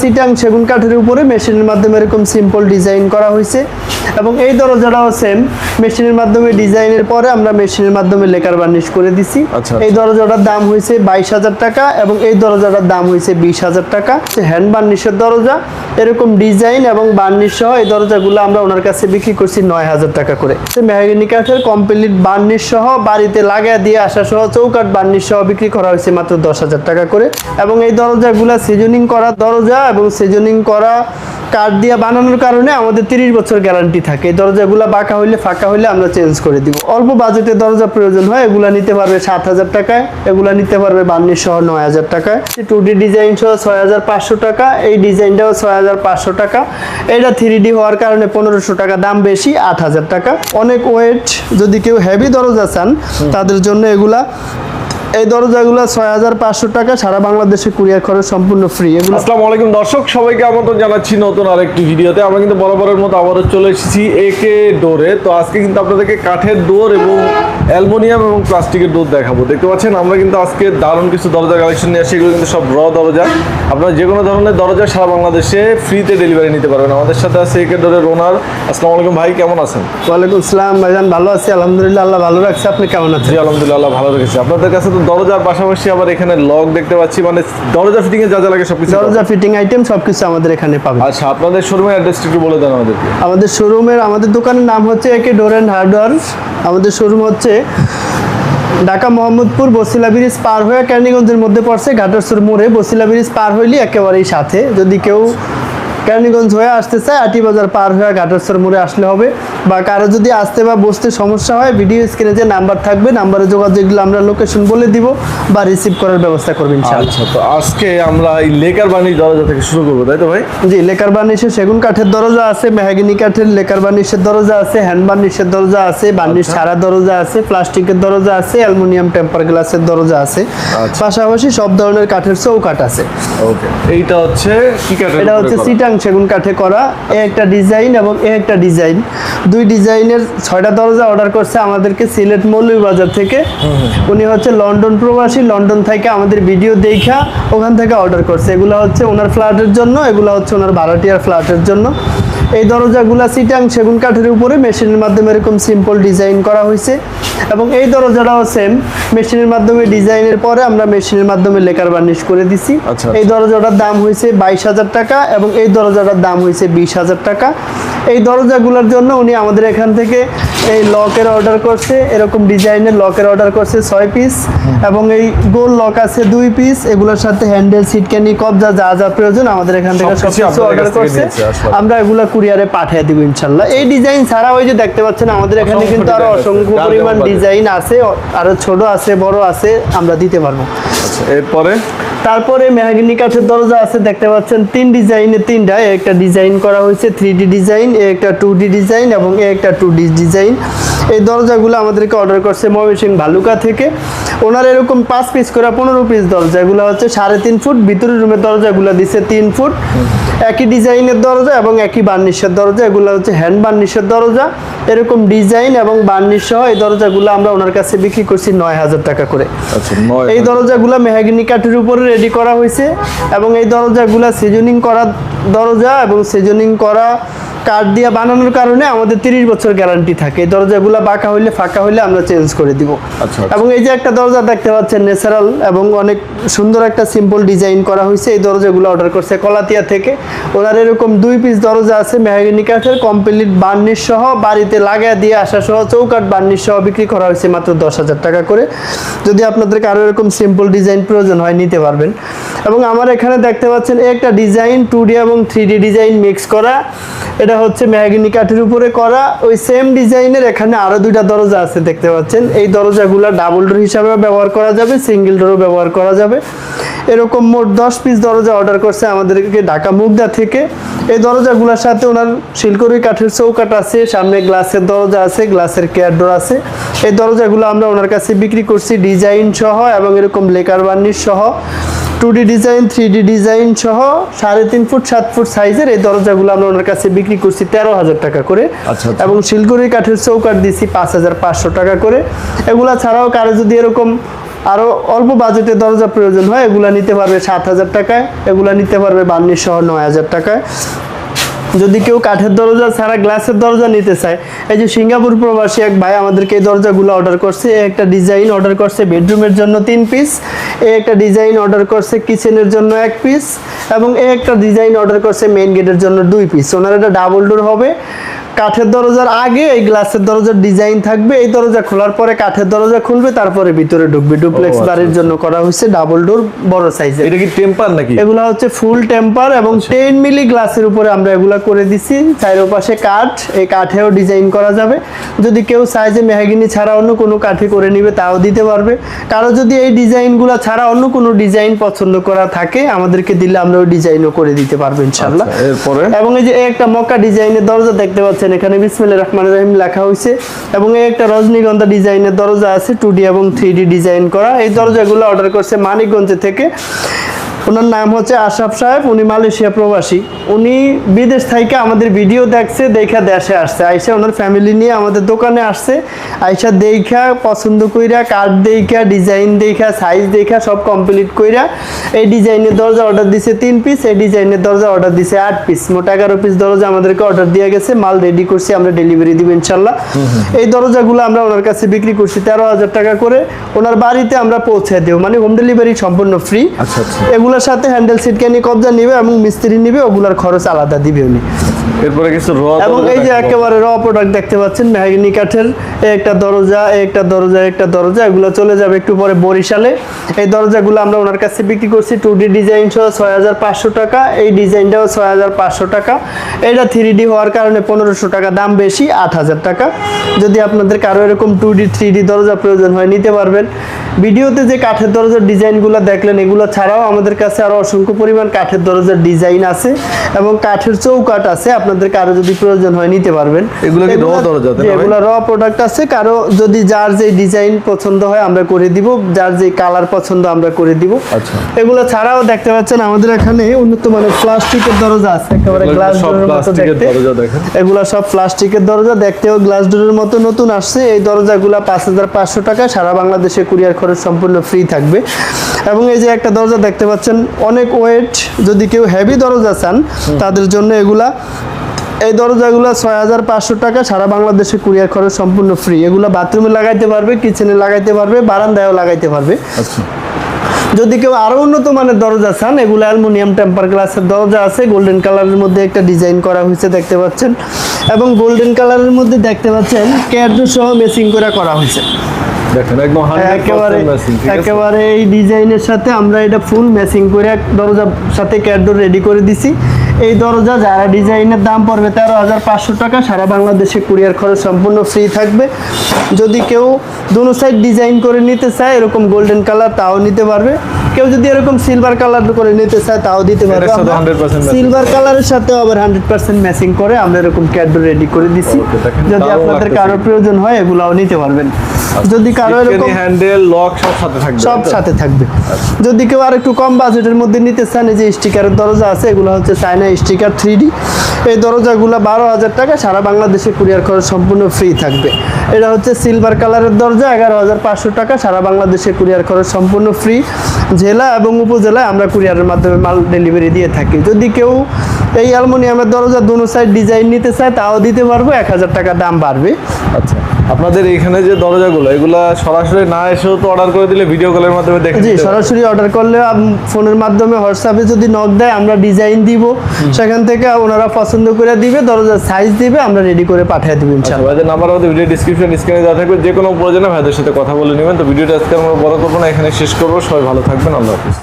সিটাং সেগুন কাঠের উপরে মেশিনের মাধ্যমে এরকম সিম্পল ডিজাইন করা হয়েছে। এবং এই দরজাটাও সেম মেশিনের মাধ্যমে ডিজাইনের পরে আমরা মেশিনের মাধ্যমে লেকার বার্নিশ করে দিছি। আচ্ছা, এই দরজাটার দাম হয়েছে বাইশ হাজার টাকা এবং এই দরজাটার দাম হয়েছে বিশ হাজার টাকা। হ্যান্ড বার্নিশের দরজা। এরকম ডিজাইন এবং বার্নিশ সহ এই দরজাগুলো আমরা ওনার কাছে বিক্রি করছি নয় হাজার টাকা করে। মেহাগিনি কাঠের কমপ্লিট বার্নিশ সহ বাড়িতে লাগা দিয়ে আসা সহ চৌকাট বার্নিশ সহ বিক্রি করা হয়েছে মাত্র দশ হাজার টাকা করে। এবং এই দরজাগুলো সিজনিং করা দরজা এবং সিজনিং করা, কাঠ দিয়ে বানানোর কারণে আমাদের তিরিশ বছর গ্যারান্টি থাকে। এই দরজাগুলো বাঁকা হইলে, ফাঁকা হইলে আমরা চেঞ্জ করে দিব। অল্প বাজেটে দরজা প্রয়োজন হয়, এগুলা নিতে পারবে সাত হাজার টাকায়, এগুলা নিতে পারবে বার্নিশ সহ নয় হাজার টাকায়। টু ডি ডিজাইন সহ ছয় হাজার পাঁচশো টাকা, এই ডিজাইনটাও ছয় হাজার পাঁচশো টাকা। এটা থ্রি ডি হওয়ার কারণে পনেরোশো টাকা দাম বেশি, আট হাজার টাকা। অনেক ওয়েট যদি কেউ হেভি দরজা চান, তাদের জন্য এগুলা এই দরজাগুলো ছয় হাজার পাঁচশো টাকা সারা বাংলাদেশে কুরিয়ার খরচ সম্পূর্ণ ফ্রি এগুলো আসসালামু আলাইকুম দর্শক সবাইকে আমন্ত্রণ জানাচ্ছি নতুন আরেকটি ভিডিওতে। আমরা কিন্তু বরাবরের মতো আবারও চলে এসেছি একে ডোরে তো আজকে কিন্তু আপনাদেরকে কাঠের ডোর এবং অ্যালুমিনিয়াম এবং প্লাস্টিকের ডোর দেখাবো। দেখতে পাচ্ছেন আমরা কিন্তু আজকে দারুণ কিছু দরজা কালেকশন নিয়ে আসি। এগুলো কিন্তু সব র দরজা। আপনারা যে কোনো ধরনের দরজা সারা বাংলাদেশে ফ্রিতে ডেলিভারি নিতে পারবেন। আমাদের সাথে আছে একে ডোরের ওনার আসসালামু আলাইকুম ভাই কেমন আছেন? ওয়ালাইকুম আসসালাম ভাইজান ভালো আছি আলহামদুলিল্লাহ আল্লাহ ভালো রাখছে। আপনি কেমন আছেন? জি আলহামদুলিল্লাহ আল্লাহ ভালো রেখেছে। আপনাদের কাছে তো দরজার পাশাপাশি আবার এখানে লক দেখতে পাচ্ছি মানে দরজা ফিটিং এ যা যা লাগে সবকিছু দরজা ফিটিং আইটেম সবকিছু আমাদের এখানে পাবেন। আচ্ছা আপনাদের শোরুমের অ্যাড্রেসটা একটু বলে দেন আমাদেরকে। আমাদের শোরুমের আমাদের দোকানের নাম হচ্ছে একে ডোর অ্যান্ড হার্ডওয়ার আমাদের শোরুম হচ্ছে ঢাকা মোহাম্মদপুর বসিলা ব্রিজ পার হয়ে ক্যানিগঞ্জের মধ্যে পড়ছে ঘাটারসুর মোড়ে। বসিলা ব্রিজ পার হইলে একেবারেই সাথে। যদি কেউ ক্যানিগঞ্জ হয়ে আসতে চায় আটি বাজার পার হয়ে ঘাটারসর মোড়ে আসলে হবে বা কারও যদি আসতে বা বসতে সমস্যা হয় ভিডিও স্ক্রিনে যে নাম্বার থাকবে নাম্বারে যোগাযোগগুলো আমরা লোকেশন বলে দিব বা রিসিভ করার ব্যবস্থা করবেন ইনশাআল্লাহ আচ্ছা তো আজকে আমরা এই লেকার দরজা থেকে শুরু করব তাই তো ভাই জি লেকার বার্নিশের সেগুন কাঠের দরজা আছে মেহাগিনি কাঠের লেকার বার্নিশের দরজা আছে হ্যান্ড বার্নিশের দরজা আছে বার্নিশ আচ্ছা। ছাড়া দরজা আছে প্লাস্টিকের দরজা আছে অ্যালুমিনিয়াম টেম্পার গ্লাসের দরজা আছে আচ্ছা। পাশাপাশি সব ধরনের কাঠের চৌকাঠ আছে ওকে এইটা হচ্ছে কি কাঠের এটা হচ্ছে করা? সিটাং সেগুন কাঠে করা, এ একটা ডিজাইন এবং এ একটা ডিজাইন। দুই ডিজাইনের ছয়টা দরজা অর্ডার করছে আমাদেরকে সিলেট মৌলভীবাজার থেকে। উনি হচ্ছে লন্ডন প্রবাসী, লন্ডন থেকে আমাদের ভিডিও দেখা ওখান থেকে অর্ডার করছে। এগুলো হচ্ছে ওনার ফ্ল্যাটের জন্য, এগুলো হচ্ছে ওনার ভাড়াটিয়ার ফ্ল্যাটের জন্য। এই দরজাগুলো সিটাং সেগুন কাঠের উপরে মেশিনের মাধ্যমে এরকম সিম্পল ডিজাইন করা হয়েছে। এবং এই দরজাটাও সেম মেশিনের মাধ্যমে ডিজাইনের পরে আমরা মেশিনের মাধ্যমে লেকার বার্নিশ করে দিছি। আচ্ছা, এই দরজাটার দাম হয়েছে বাইশ হাজার টাকা এবং এই দরজাটার দাম হয়েছে বিশ হাজার টাকা। এই দরজাগুলোর জন্য উনি আমাদের এখান থেকে এই লকের অর্ডার করছে এরকম ডিজাইনের লকের অর্ডার করছে ছয় পিস এবং এই গোল লক আছে দুই পিস এগুলোর সাথে হ্যান্ডেল সিটকানি কবজা যা যা প্রয়োজন আমাদের এখান থেকে সব কিছু অর্ডার করছে। আমরা এগুলো কুরিয়ারে পাঠিয়ে দিব ইনশাল্লাহ। এই ডিজাইন ছাড়া ওই যে দেখতে পাচ্ছেন আমাদের এখানে কিন্তু আরও অসংখ্য পরিমাণ ডিজাইন আছে আরও ছোট আছে বড় আছে আমরা দিতে পারব। আচ্ছা এরপরে? তারপরে মেহাগিনি কাঠের দরজা আছে, দেখতে পাচ্ছেন তিন ডিজাইনে তিনটা। একটা ডিজাইন করা হয়েছে থ্রি ডিজাইন একটা টু ডিজাইন এবং একটা টু ডিজাইন। এই দরজাগুলো আমাদেরকে অর্ডার করছে ময়মনসিং ভালুকা থেকে। ওনার এরকম পাঁচ পিস করে পনেরো পিস দরজা এগুলো হচ্ছে সাড়ে তিন ফুট ভিতরের রুমের দরজাগুলো দিছে তিন ফুট। একই ডিজাইনের দরজা এবং একই বার্নিশের দরজা এগুলো হচ্ছে হ্যান্ড বার্নিশের দরজা। এরকম ডিজাইন এবং বার্নিশ সহ এই দরজাগুলো আমরা ওনার কাছে বিক্রি করছি নয় হাজার টাকা করে। আচ্ছা এই দরজাগুলো মেহাগিনি কাঠের উপরে রেডি করা হয়েছে এবং এই দরজাগুলো সিজনিং করা দরজা এবং সিজনিং করা কাঠ দিয়ে বানানোর কারণে আমাদের তিরিশ বছর গ্যারান্টি থাকে। এই দরজাগুলো বাঁকা হইলে ফাঁকা হইলে আমরা চেঞ্জ করে দিব। আচ্ছা, আচ্ছা। এবং এই যে একটা দরজা দেখতে পাচ্ছেন ন্যাচারাল এবং অনেক সুন্দর একটা সিম্পল ডিজাইন করা হয়েছে এই দরজাগুলো অর্ডার করছে কলাতিয়া থেকে। ওনার এরকম দুই পিস দরজা আছে মেহাগিনি কাঠের কমপ্লিট বার্নিশ সহ বাড়িতে লাগা দিয়ে আসা সহ চৌকাঠ বার্নিশ সহ বিক্রি করা হয়েছে মাত্র দশ হাজার টাকা করে। যদি আপনাদেরকে আরও এরকম সিম্পল ডিজাইন প্রয়োজন হয় নিতে পারবেন। এবং আমার এখানে দেখতে পাচ্ছেন একটা ডিজাইন টু ডি এবং থ্রি ডি ডিজাইন মিক্স করা। এটা হচ্ছে মেহাগিনি কাঠের উপরে করা। ওই সেম ডিজাইনের এখানে আরও দুইটা দরজা আছে দেখতে পাচ্ছেন। এই দরজাগুলো ডাবল ডোর হিসাবে ব্যবহার করা যাবে সিঙ্গেল ডোরও ব্যবহার করা যাবে। এরকম মোট দশ পিস দরজা অর্ডার করছে আমাদেরকে ঢাকা মুগদা থেকে। এই দরজাগুলোর সাথে ওনার শিলকরি কাঠের চৌকাট আছে, সামনে গ্লাসের দরজা আছে, গ্লাসের কেয়ার ডোর আছে। এই দরজাগুলো আমরা ওনার কাছে বিক্রি করছি ডিজাইন সহ এবং এরকম লেকার বার্নিশ সহ। Two D design three D design সহ সাড়ে তিন ফুট সাত ফুট সাইজের এই দরজাগুলো আমরা ওনার কাছে বিক্রি করছি তেরো হাজার টাকা করে। আচ্ছা, আচ্ছা। এবং শিলগুড়ি কাঠের চৌকাট দিছি পাঁচ হাজার পাঁচশো টাকা করে। এগুলা ছাড়াও কারও যদি এরকম আরও অল্প বাজেটে দরজা প্রয়োজন হয় এগুলা নিতে পারবে সাত হাজার টাকায় এগুলা নিতে পারবে বান্নিশ সহ নয় হাজার টাকায়। যদি কেউ কাঠের দরজা ছাড়া গ্লাসের দরজা নিতে চায় এই যে সিঙ্গাপুর প্রবাসী এক ভাই আমাদেরকে এই দরজাগুলো অর্ডার করছে একটা ডিজাইন অর্ডার করছে বেডরুমের জন্য তিন পিস এ একটা ডিজাইন অর্ডার করছে কিচেনের জন্য এক পিস এবং এ একটা ডিজাইন অর্ডার করছে মেন গেটের জন্য দুই পিস ওনার এটা ডাবল ডোর হবে। কাঠের দরজার আগে এই গ্লাসের দরজার ডিজাইন থাকবে এই দরজা খোলার পরে কাঠের দরজা খুলবে তারপরে ভিতরে ঢুকবে। ডুপ্লেক্স আচ্ছা, বাড়ির জন্য করা হয়েছে ডাবল ডোর বড় সাইজের। এটা কি টেম্পার নাকি? এগুলা হচ্ছে ফুল টেম্পার এবং টেন মিলি গ্লাসের উপরে আমরা এগুলা করে দিছি। চাইর পাশে কাঠ এই কাঠেও ডিজাইন করা যাবে। যদি কেউ সাইজে মেহাগিনি ছাড়া অন্য কোনো কাঠে করে নিবে তাও দিতে পারবে। কারও যদি এই ডিজাইনগুলো ছাড়া অন্য কোনো ডিজাইন পছন্দ করা থাকে আমাদেরকে দিলে আমরা ওই ডিজাইনও করে দিতে পারব ইনশাল্লাহ আচ্ছা, এরপরে? এবং এই যে একটা মক্কা ডিজাইনের দরজা দেখতে পাচ্ছেন এখানে বিসমিল্লা রহমান রহিম লেখা হয়েছে এবং এই একটা রজনীগন্ধা ডিজাইনের দরজা আছে টু ডি এবং থ্রি ডিজাইন করা। এই দরজাগুলো অর্ডার করছে মানিকগঞ্জ থেকে। ওনার নাম হচ্ছে আশরাফ সাহেব উনি মালয়েশিয়া প্রবাসী। উনি বিদেশ থেকে আমাদের ভিডিও দেখছে দেখা দেশে আসছে। আইসা ওনার ফ্যামিলি নিয়ে আমাদের দোকানে আসছে। আইসা দেখা পছন্দ কইরা কাঠ দেখা ডিজাইন দেখা সাইজ দেখা সব কমপ্লিট কইরা এই ডিজাইনের দরজা অর্ডার দিছে তিন পিস এই ডিজাইনের দরজা অর্ডার দিছে আট পিস মোট এগারো পিস দরজা আমাদেরকে অর্ডার দিয়ে গেছে মাল রেডি করছি আমরা ডেলিভারি দিব ইনশাল্লাহ। এই দরজাগুলো আমরা ওনার কাছে বিক্রি করছি তেরো হাজার টাকা করে। ওনার বাড়িতে আমরা পৌঁছে দেব মানে হোম ডেলিভারি সম্পূর্ণ ফ্রি আচ্ছা এগুলোর সাথে হ্যান্ডেল সিট ক্যানি কবজা নিবে এবং মিস্ত্রি নিবে ওগুলার খরচ আলাদা দিবে উনি। এরপরে কিছু র এবং এই যে একেবারে র প্রোডাক্ট দেখতে পাচ্ছেন মেহাগিনি কাঠের একটা দরজা একটা দরজা একটা দরজা এগুলো চলে যাবে একটু পরে বরিশালে। এই দরজাগুলো আমরা ওনার কাছে বিক্রি করছি টু ডি ডিজাইন সহ ছয় হাজার পাঁচশো টাকা এই ডিজাইনটাও ছয় হাজার পাঁচশো টাকা। এটা থ্রি ডি হওয়ার কারণে পনেরোশো টাকা দাম বেশি আট হাজার টাকা। যদি আপনাদের কারও এরকম টু ডি থ্রি ডি দরজা প্রয়োজন হয় নিতে পারবেন। ভিডিওতে যে কাঠের দরজার ডিজাইনগুলো দেখলেন এগুলো ছাড়াও আমাদের কাছে আরও অসংখ্য পরিমাণ কাঠের দরজার ডিজাইন আছে এবং কাঠের চৌকাঠ আছে আপনাদের কারও যদি প্রয়োজন হয় নিতে পারবেন। এগুলো র প্রোডাক্ট আছে কারও যদি যার যে ডিজাইন পছন্দ হয় আমরা করে দিব যার যে কালার পছন্দ আমরা করে দিব। আচ্ছা। এগুলো ছাড়াও দেখতে পাচ্ছেন আমাদের এখানে উন্নত মানের প্লাস্টিকের দরজা আছে একেবারে গ্লাস ডোরের মতো দেখতে। এগুলো সব প্লাস্টিকের দরজা দেখতেও গ্লাস ডোরের মতো নতুন আসছে। এই দরজাগুলো পাঁচ হাজার পাঁচশো টাকা সারা বাংলাদেশে কুরিয়ার খরচ সম্পূর্ণ ফ্রি থাকবে। এবং এই যে একটা দরজা দেখতে পাচ্ছেন অনেক ওয়েট যদি কেউ হেভি দরজা চান তাদের জন্য এগুলা এই দরজাগুলো ছয় হাজার পাঁচশো টাকা সারা বাংলাদেশে কুরিয়ার খরচ সম্পূর্ণ ফ্রি এগুলো বাথরুমে লাগাইতে পারবে কিচেনে লাগাইতে পারবে বারান্দায়ও লাগাইতে পারবে। আচ্ছা। যদি কেউ আরও উন্নত মানের দরজা চান এগুলো অ্যালুমিনিয়াম টেম্পার গ্লাসের দরজা আছে গোল্ডেন কালারের মধ্যে একটা ডিজাইন করা হয়েছে দেখতে পাচ্ছেন। এবং গোল্ডেন কালারের মধ্যে দেখতে পাচ্ছেন ক্যাডো সহ মেসিং করে করা হয়েছে। দেখেন একদম একেবারে 100% ম্যাচিং ঠিক আছে? একেবারে এই ডিজাইনের সাথে আমরা এটা ফুল ম্যাচিং করে এক দরজার সাথে ক্যাডোর রেডি করে দিছি। এই দরজা যারা ডিজাইনের দাম পড়বে তেরো হাজার পাঁচশো টাকা সারা বাংলাদেশে কুরিয়ার খরচ সম্পূর্ণ ফ্রি থাকবে। যদি কেউ দুনো সাইড ডিজাইন করে নিতে চায় এরকম গোল্ডেন কালার তাও নিতে পারবে। কেউ যদি এরকম সিলভার কালার করে নিতে চায় তাও দিতে পারবে। এটার সাথে 100% matching। সিলভার কালারের সাথে আবার হান্ড্রেড পার্সেন্ট ম্যাচিং করে আমরা এরকম ক্যাডোর রেডি করে দিছি। যদি আপনাদের লাগতেছে। কারও প্রয়োজন হয় এগুলাও নিতে পারবেন। যদি কারও এরকম হ্যান্ডেল লক সব সাথে থাকবে সব সাথে থাকবে। যদি কেউ আর একটু কম বাজেটের মধ্যে নিতে চান এই যে স্টিকারের দরজা আছে এগুলো হচ্ছে চায়না স্টিকার থ্রি এই দরজাগুলো বারো হাজার টাকা সারা বাংলাদেশে কুরিয়ার খরচ সম্পূর্ণ ফ্রি থাকবে। এটা হচ্ছে সিলভার কালারের দরজা এগারো হাজার পাঁচশো টাকা সারা বাংলাদেশে কুরিয়ার খরচ সম্পূর্ণ ফ্রি জেলা এবং উপজেলায় আমরা কুরিয়ারের মাধ্যমে মাল ডেলিভারি দিয়ে থাকি। যদি কেউ এই অ্যালুমিনিয়ামের দরজা দুনো সাইড ডিজাইন নিতে চায় তাও দিতে পারব এক হাজার টাকা দাম বাড়বে। আচ্ছা। আপনাদের এখানে যে দরজাগুলো এগুলা সরাসরি না এসেও তো অর্ডার করে দিলে ভিডিও কলের মাধ্যমে দেখে জি সরাসরি অর্ডার করলে ফোনের মাধ্যমে হোয়াটসঅ্যাপে যদি নক দেয় আমরা ডিজাইন দিব। সেখান থেকে ওনারা পছন্দ করে দিবে দরজার সাইজ দিবে আমরা রেডি করে পাঠিয়ে দিব আচ্ছা, ইনশাআল্লাহ ভাইদের নাম্বার আমাদের ভিডিও ডিসক্রিপশন স্ক্রিনে দেওয়া থাকবে। যে কোনো প্রয়োজনে ভাইদের সাথে কথা বলে নেবেন। তো ভিডিওটা আজকে আমরা বড় করব না এখানে শেষ করব। সবাই ভালো থাকবেন আল্লাহ হাফিজ।